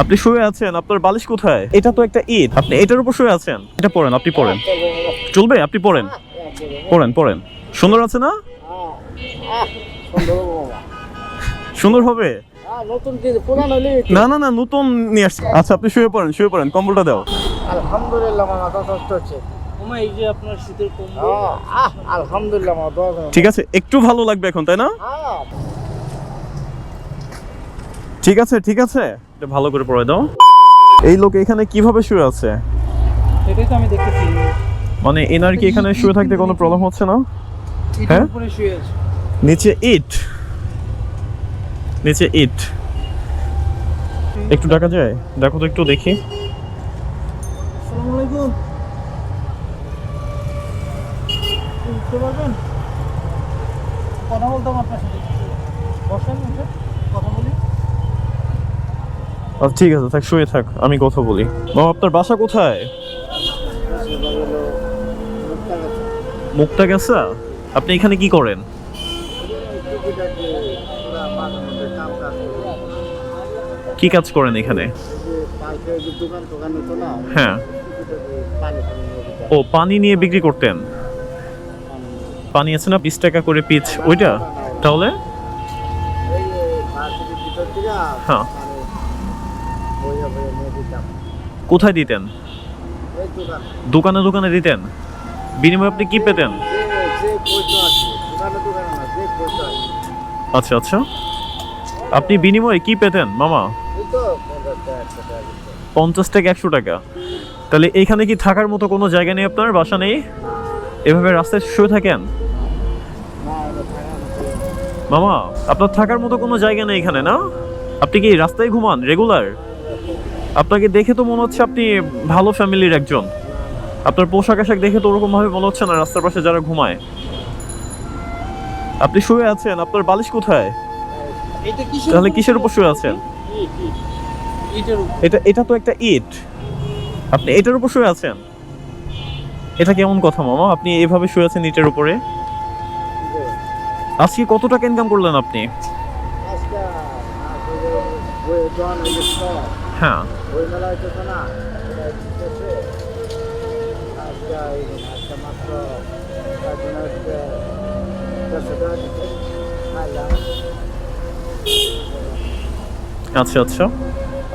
আপনি শুয়ে আছেন আপনার বালিশ কোথায়? এটা তো একটা ইট আপনি এটার উপর শুয়ে আছেন। এটা পড়েন আপনি পড়েন। চলবে? আপনি পড়েন। পড়েন পড়েন। সুন্দর আছে না? সুন্দর হবে? না না না নতুন নিয়ে আসছি। আচ্ছা আপনি শুয়ে পড়েন শুয়ে পড়েন কম্বলটা দাও। আলহামদুলিল্লাহ আমার মাথা কষ্ট হচ্ছে। এই যে আপনার শীতের কম্বল। আহ, আহ, আলহামদুলিল্লাহ আমার দোয়া করুন। ঠিক আছে একটু ভালো লাগবে এখন তাই না? ঠিক আছে ঠিক আছে। এটা ভালো করে পড়ে দাও। এই লোক এখানে কীভাবে শুয়ে আছে? সেটাই তো আমি দেখতেছি। মানে এনার কি এখানে শুয়ে থাকতে কোনো প্রবলেম হচ্ছে না? হ্যাঁ? উপরে শুয়ে আছে। নিচে ইট। নিচে ইট। একটু টাকা যায়? দেখো তো একটু দেখি। আসসালামু আলাইকুম। উঠতে পারবেন কথা বলতাম আপনার সাথে। বসেন উঠে কথা বলি আচ্ছা ঠিক আছে, থাক, শুয়ে থাক, আমি কথা বলি। বাবা, আপনার বাসা কোথায়? মুক্তা গাছা। আপনি এখানে কি করেন? কি কাজ করেন এখানে? হ্যাঁ। ও, পানি নিয়ে বিক্রি করতেন? পানি- আছে না? বিশ টাকা করে পিচ। ওইটা? তাহলে? হ্যাঁ। কোথায় দিতেন? দোকানে। দোকানে দিতেন? বিনিময়ে আপনি কি পেতেন। আচ্ছা আচ্ছা। আপনি বিনিময়ে কি পেতেন মামা? পঞ্চাশ টাকা, একশো টাকা থেকে একশো টাকা। তাহলে এইখানে কি থাকার মতো কোনো জায়গা নেই আপনার বাসা নেই? এভাবে রাস্তায় শুয়ে থাকেন। মামা আপনার থাকার মতো কোনো জায়গা নেই এখানে না? আপনি কি রাস্তায় ঘুমান রেগুলার? আপনাকে দেখে তো মনে হচ্ছে আপনি ভালো ফ্যামিলির একজন আপনার পোশাক আশাক দেখে তো ওরকম ভাবে মনে হচ্ছে না রাস্তার পাশে যারা ঘুমায় আপনি শুয়ে আছেন আপনার বালিশ কোথায় তাহলে কিসের উপর শুয়ে আছেন এটা এটা তো একটা ইট আপনি এটার উপর শুয়ে আছেন এটা কেমন কথা মামা আপনি এভাবে শুয়ে আছেন ইটের উপরে আজকে কত টাকা ইনকাম করলেন আপনি হ্যাঁ বই মেলা না, মাত্র। আচ্ছা আচ্ছা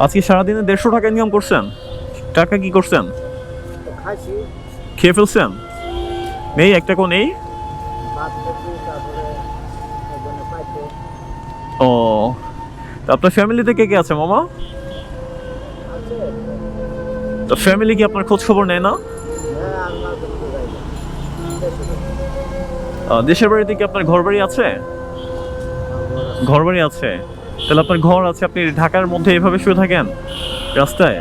আজকে সারাদিনে দেড়শো টাকা ইনকাম করছেন টাকা কি করছেন খেয়ে ফেলছেন নেই একটা কোন নেই। ও আপনার ফ্যামিলিতে কে কে আছে মামা? তো ফ্যামিলি কি আপনার খোঁজ খবর নেয় না? দেশের বাড়িতে কি আপনার ঘর বাড়ি আছে? ঘর বাড়ি আছে। তাহলে আপনার ঘর আছে, আপনি ঢাকার মধ্যে এভাবে শুয়ে থাকেন? রাস্তায়।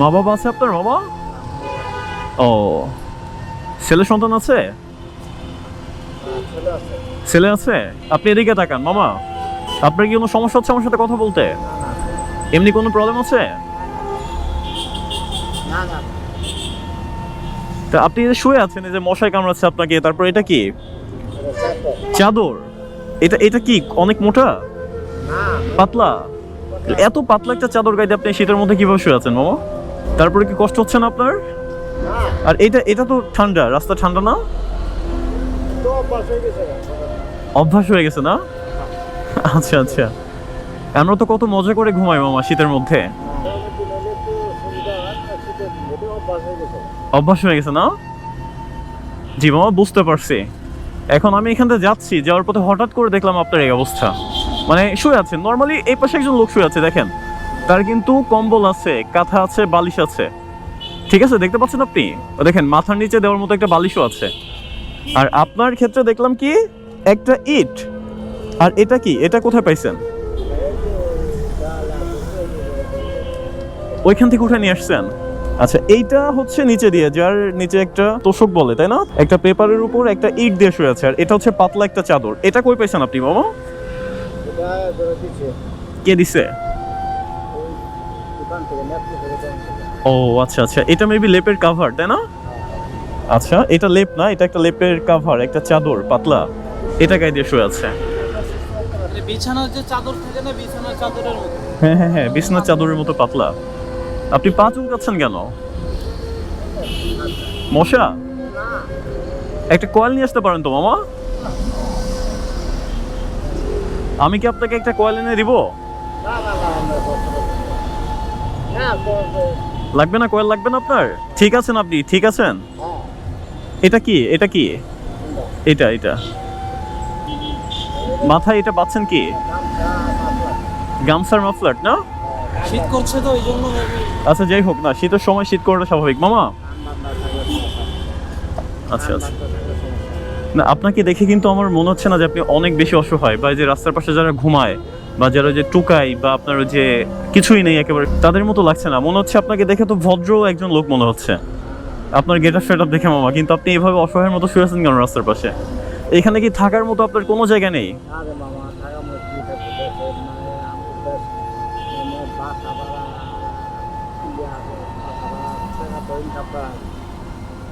মা বাবা আছে আপনার মামা ও, ছেলে সন্তান আছে? ছেলে আছে? আপনি এদিকে তাকান মামা। আপনার কি কোনো সমস্যা হচ্ছে আমার সাথে কথা বলতে? এমনি কোনো প্রবলেম আছে? তা আপনি যে শুয়ে আছেন এই যে মশাই কামড়াচ্ছে আপনাকে তারপর এটা কি? চাদর। এটা এটা কি অনেক মোটা? পাতলা? এত পাতলা একটা চাদর গাইতে আপনি শীতের মধ্যে কীভাবে শুয়ে আছেন মামা? তারপরে কি কষ্ট হচ্ছে না আপনার? আর এটা এটা তো ঠান্ডা রাস্তা ঠান্ডা না? অভ্যাস হয়ে গেছে না? আচ্ছা আচ্ছা। আমরা তো কত মজা করে ঘুমাই মামা, শীতের মধ্যে। অভ্যাস হয়ে গেছে। না? জি মামা, বুঝতে পারছি। এখন আমি এখান থেকে যাচ্ছি, যাওয়ার পথে হঠাৎ করে দেখলাম আপনার এই অবস্থা। মানে শুয়ে আছেন। নর্মালি এই পাশে একজন লোক শুয়ে আছে, দেখেন। তার কিন্তু কম্বল আছে, কাঁথা আছে, বালিশ আছে। ঠিক আছে, দেখতে পাচ্ছেন আপনি? দেখেন, মাথার নিচে দেওয়ার মতো একটা বালিশও আছে। আর আপনার ক্ষেত্রে দেখলাম কি? একটা ইট। আর এটা কি? এটা কোথায় পাইছেন? ওইখান থেকে উঠে নিয়ে আসছেন? আচ্ছা এইটা হচ্ছে নিচে দিয়ে যার নিচে একটা তোষক বলে তাই না? একটা পেপারের উপর একটা ইট দিয়ে শুয়ে আছে আর এটা হচ্ছে পাতলা একটা চাদর। এটা কই পাইছেন আপনি দিচ্ছে, কে দিছে। ও আচ্ছা আচ্ছা এটা মেবি লেপের কাভার তাই না? আচ্ছা এটা লেপ না এটা একটা লেপের কাভার একটা চাদর পাতলা। এটা গায়ে দিয়ে শুয়ে আছে। বিছানার যে চাদর থাকে না বিছানার চাদরের মতো। হ্যাঁ হ্যাঁ হ্যাঁ বিছনার চাদরের মতো পাতলা। আপনি পা চুলকাচ্ছেন কেন? মশা? একটা কয়েল নিয়ে আসতে পারেন তো মামা। আমি কি আপনাকে একটা কয়েল এনে দিব? লাগবে না কয়েল লাগবে না আপনার? ঠিক আছেন আপনি ঠিক আছেন? এটা কি? এটা কি? এটা এটা। মাথায় এটা পাচ্ছেন কি? গামছার মাফলার না? শীত করছে তো এই জন্য আচ্ছা যাই হোক না শীতের সময় শীত করাটা স্বাভাবিক। মামা? আচ্ছা আচ্ছা। না আপনাকে দেখে কিন্তু আমার মনে হচ্ছে না যে আপনি অনেক বেশি অসহায় বা যে রাস্তার পাশে যারা ঘুমায় বা যারা যে টুকাই বা আপনার ওই যে কিছুই নেই একেবারে তাদের মতো লাগছে না। মনে হচ্ছে আপনাকে দেখে তো ভদ্র একজন লোক মনে হচ্ছে। আপনার গেট আপ সেট দেখে মামা কিন্তু আপনি এইভাবে অসহায়ের মতো শুয়ে আছেন কেন রাস্তার পাশে? এখানে কি থাকার মতো আপনার কোনো জায়গা নেই?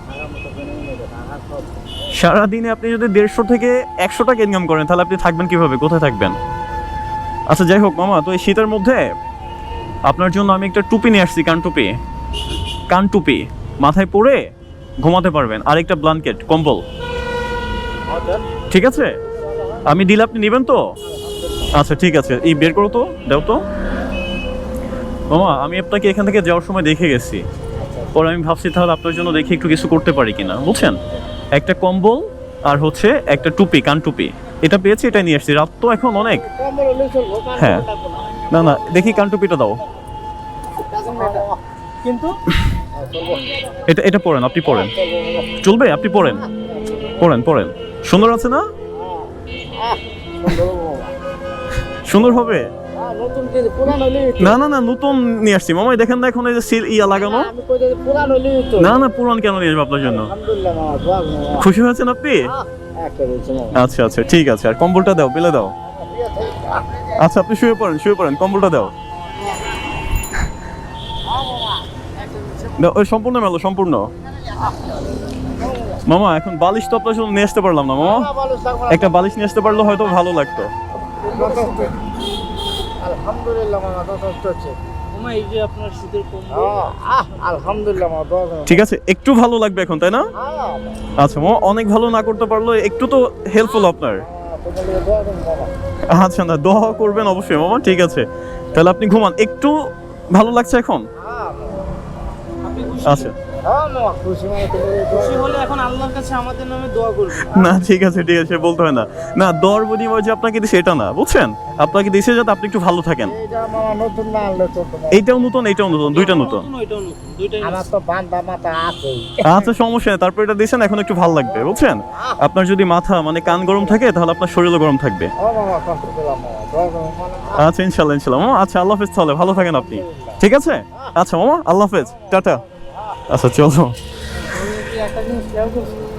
মানে মানে ইয়া সব। সারাদিনে আপনি যদি দেড়শো থেকে একশো টাকা ইনকাম করেন তাহলে আপনি থাকবেন কীভাবে? কোথায় থাকবেন? আচ্ছা যাই হোক মামা তো এই শীতের মধ্যে আপনার জন্য আমি একটা টুপি নিয়ে আসছি কান টুপি। কান টুপি। মাথায় পরে ঘুমাতে পারবেন। আর একটা ব্ল্যাঙ্কেট কম্বল। ঠিক আছে? আমি দিলে আপনি নেবেন তো? আচ্ছা ঠিক আছে। এই বের করো তো, দাও তো। মামা, আমি আপনাকে এখান থেকে যাওয়ার সময় দেখে গেছি। পরে আমি ভাবছি তাহলে আপনার জন্য দেখি একটু কিছু করতে পারি কিনা, বুঝছেন? একটা কম্বল আর হচ্ছে একটা টুপি, কান টুপি। এটা পেয়েছি এটা নিয়ে আসছি। রাত তো এখন অনেক। হ্যাঁ। না না, দেখি কান টুপিটা দাও। কিন্তু এটা এটা পড়েন, আপনি পড়েন। চলবে আপনি পড়েন। পড়েন পড়েন। সুন্দর আছে না? সুন্দর হবে? না না না, নতুন নিয়ে আসছি। মামাই, দেখেন না এখন এই যে সিল ইয়া লাগানো? না না, পুরান কেন নিয়ে আসব আপনার জন্য? খুশি হয়েছেন আপনি? আচ্ছা আচ্ছা ঠিক আছে। আর কম্বলটা দাও, বেলে দাও। আচ্ছা আপনি শুয়ে পড়েন শুয়ে পড়েন, কম্বলটা দাও। ওই সম্পূর্ণ মেলো সম্পূর্ণ। মামা এখন বালিশ তো আপনার নিয়ে আসতে পারলাম না মামা। একটা বালিশ নিয়ে আসতে পারলে হয়তো ভালো লাগতো। আলহামদুলিল্লাহ মামা যথেষ্ট হচ্ছে। মামা এই যে আপনার শীতের কম্বল। আহ, আহ আলহামদুলিল্লাহ মামা দোয়া করো ঠিক আছে একটু ভালো লাগবে এখন তাই না? আচ্ছা মামা অনেক ভালো না করতে পারলে একটু তো হেল্পফুল আপনার। মামা। আচ্ছা না দোয়া করবেন অবশ্যই মামা ঠিক আছে। তাহলে আপনি ঘুমান একটু ভালো লাগছে এখন? হ্যাঁ আচ্ছা। না ঠিক আছে ঠিক আছে বলতে হয় না। না দর বিনিময় যে আপনাকে দিছে এটা না বুঝছেন? আপনাকে দিছে যাতে আপনি একটু ভালো থাকেন। এইটা মামা নতুন না আনলে তো তোমার এইটাও নতুন এইটাও নতুন দুইটা নতুন। আচ্ছা সমস্যা নেই তারপর এটা দিয়েছেন এখন একটু ভালো লাগবে বুঝছেন? আপনার যদি মাথা মানে কান গরম থাকে তাহলে আপনার শরীরও গরম থাকবে। আচ্ছা ইনশাল্লাহ ইনশাল্লাহ মামা আচ্ছা আল্লাহ হাফেজ তাহলে ভালো থাকেন আপনি। ঠিক আছে? আচ্ছা মামা আল্লাহ হাফেজ টাটা। আচ্ছা চলো।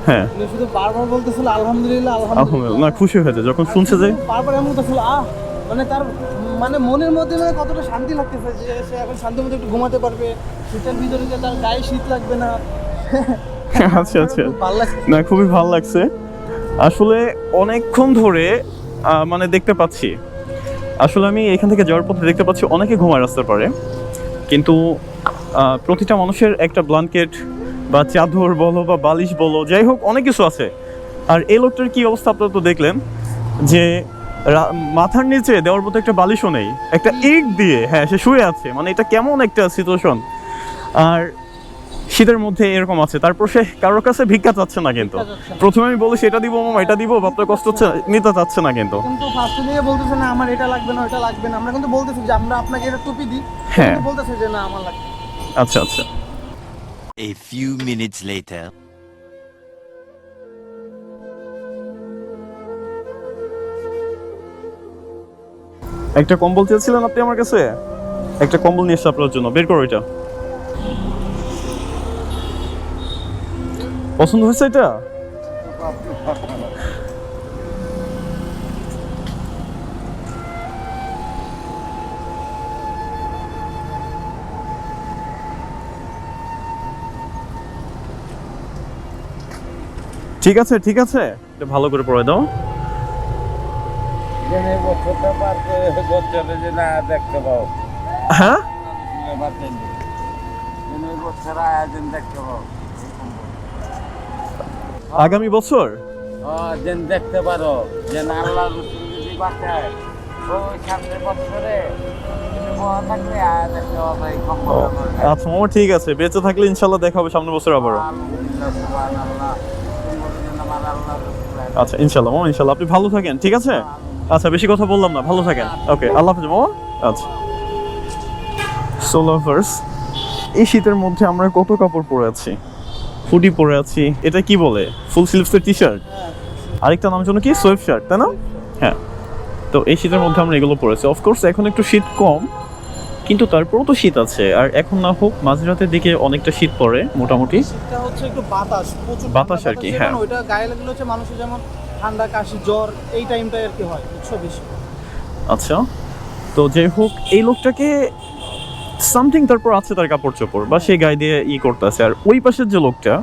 হ্যাঁ। শুধু বারবার বলতেছিল আলহামদুলিল্লাহ আলহামদুলিল্লাহ। না খুশি হয়েছে যখন শুনছে যে বারবার এমন করতেছিল আহ! মানে তার মানে মনের মধ্যে মানে কতটা শান্তি লাগতেছে যে সে এখন শান্তি মতো একটু ঘুমাতে পারবে শীতের ভিতরে যে তার গায়ে শীত লাগবে না। আচ্ছা আচ্ছা। না খুবই ভালো লাগছে। আসলে অনেকক্ষণ ধরে মানে দেখতে পাচ্ছি। আসলে আমি এখান থেকে যাওয়ার পথে দেখতে পাচ্ছি অনেকে ঘুমায় রাস্তার পারে কিন্তু প্রতিটা মানুষের একটা ব্ল্যাঙ্কেট বা চাদর বলো বা বালিশ বলো যাই হোক অনেক কিছু আছে। আর এই লোকটার কি অবস্থা আপনারা তো দেখলেন যে মাথার নিচে দেওয়ার মতো একটা বালিশও নেই একটা ইট দিয়ে হ্যাঁ সে শুয়ে আছে মানে এটা কেমন একটা সিচুয়েশন আর শীতের মধ্যে এরকম আছে তারপর সে কারোর কাছে ভিক্ষা চাচ্ছে না কিন্তু। প্রথমে আমি বলি সেটা দিব মামা এটা দিব আপনার কষ্ট হচ্ছে নিতে চাচ্ছে না কিন্তু। কিন্তু ফার্স্টে বলতেছে না আমার এটা লাগবে না ওটা লাগবে না। আমরা কিন্তু বলতেছি যে আমরা আপনাকে এটা টুপি দিই। হ্যাঁ। বলতেছে যে না আমার লাগবে আচ্ছা আচ্ছা। A few minutes later. একটা কম্বল চেয়েছিলেন আপনি আমার কাছে? একটা কম্বল নিয়ে এসে আপনার জন্য বের করো এটা। পছন্দ হয়েছে এটা? ঠিক আছে ঠিক আছে। এটা ভালো করে পড়ে দাও। হ্যাঁ? আগামী বছর? হ্যাঁ, যেন দেখতে পারো যে আল্লাহ রসুল যদি বাঁচায় ওই সামনের বছরে আচ্ছা ঠিক আছে। বেঁচে থাকলে ইনশাল্লাহ দেখা হবে সামনের বছর আবারও আলহামদুলিল্লাহ সুবহানাল্লাহ তোমার জন্য আমার আল্লাহ রসুল আচ্ছা ইনশাল্লাহ মামা ইনশাল্লাহ আপনি ভালো থাকেন, ঠিক আছে? আচ্ছা বেশি কথা বললাম না, ভালো থাকেন। ওকে আল্লাহ হাফেজ, মামা। আচ্ছা। সো লাভার্স এই শীতের মধ্যে আমরা কত কাপড় পরে আছি? হুডি পরে আছি, এটা কি বলে? ফুল স্লিভসের টি শার্ট আরেকটা নাম জন্য কি? সোয়েব শার্ট তাই না? হ্যাঁ। তো এই শীতের মধ্যে আমরা এগুলো পরেছি। অফকোর্স এখন একটু শীত কম কিন্তু তারপরেও তো শীত আছে। আর এখন না হোক মাঝরাতের দিকে অনেকটা শীত পড়ে মোটামুটি। শীতটা হচ্ছে একটু বাতাস প্রচুর বাতাস আর কি, হ্যাঁ। ওইটা গায়ে লাগলে হচ্ছে মানুষের যেমন ঠান্ডা কাশি জ্বর এই টাইমটাই আর কি হয় বুঝছ বেশি। আচ্ছা তো যাই হোক এই লোকটাকে সামথিং তারপর আছে তার কাপড় চোপড় বা সে গায়ে দিয়ে ই করতেছে। আর ওই পাশের যে লোকটা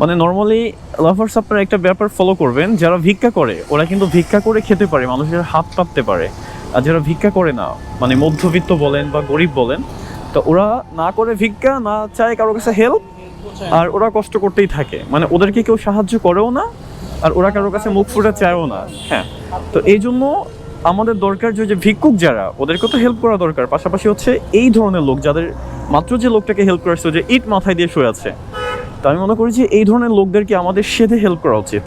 মানে নর্মালি লাভার্স আপনারা একটা ব্যাপার ফলো করবেন যারা ভিক্ষা করে ওরা কিন্তু ভিক্ষা করে খেতে পারে মানুষের হাত পাততে পারে। আর যারা ভিক্ষা করে না মানে মধ্যবিত্ত বলেন বা গরিব বলেন, তো ওরা না করে ভিক্ষা, না চায় কারও কাছে হেল্প আর ওরা কষ্ট করতেই থাকে। মানে ওদেরকে কেউ সাহায্য করেও না, আর ওরা কারোর কাছে মুখ ফুটে চায়ও না। হ্যাঁ তো এই জন্য আমাদের দরকার যে ভিক্ষুক যারা, ওদেরকে তো হেল্প করা দরকার। পাশাপাশি হচ্ছে এই ধরনের লোক, যাদের মাত্র যে লোকটাকে হেল্প করেছে যে ইট মাথায় দিয়ে শুয়ে আছে। তো আমি মনে করি যে, এই ধরনের লোকদেরকে আমাদের সেধে হেল্প করা উচিত।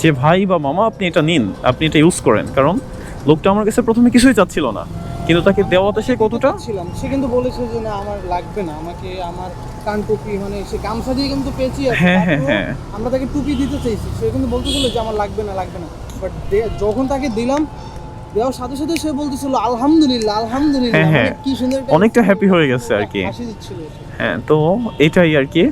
যে ভাই বা মামা, আপনি এটা নিন, আপনি এটা ইউজ করেন। কারণ লোকটা আমার কাছে প্রথমে কিছুই চাচ্ছিল না। কিন্তু তাকে দেওয়াতে সে কতটা? ছিলাম সে কিন্তু বলেছে যে না আমার লাগবে না। আমাকে আমার কান টুপি মানে সে গামছা দিয়ে কিন্তু পেঁচিয়ে। হ্যাঁ, হ্যাঁ, হ্যাঁ। আমরা তাকে টুপি দিতে চাইছি। সে কিন্তু বলতে বলতেছিল যে আমার লাগবে না লাগবে না। বাট যখন তাকে দিলাম দেওয়ার সাথে সাথে সে বলতেছিল আলহামদুলিল্লাহ আলহামদুলিল্লাহ। হ্যাঁ, মানে হ্যাঁ। কি সুন্দর অনেকটা হ্যাপি হয়ে গেছে আর কি। হ্যাঁ তো এটাই আর কি।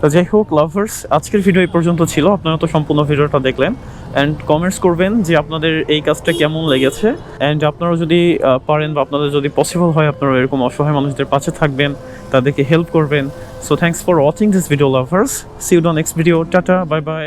তো যাই হোক লাভার্স আজকের ভিডিও এই পর্যন্ত ছিল। আপনারা তো সম্পূর্ণ ভিডিওটা দেখলেন। অ্যান্ড কমেন্টস করবেন যে আপনাদের এই কাজটা কেমন লেগেছে। অ্যান্ড আপনারা যদি পারেন বা আপনাদের যদি পসিবল হয় আপনারা এরকম অসহায় মানুষদের পাশে থাকবেন, তাদেরকে হেল্প করবেন। So thanks for watching this video lovers see you on next video tata bye bye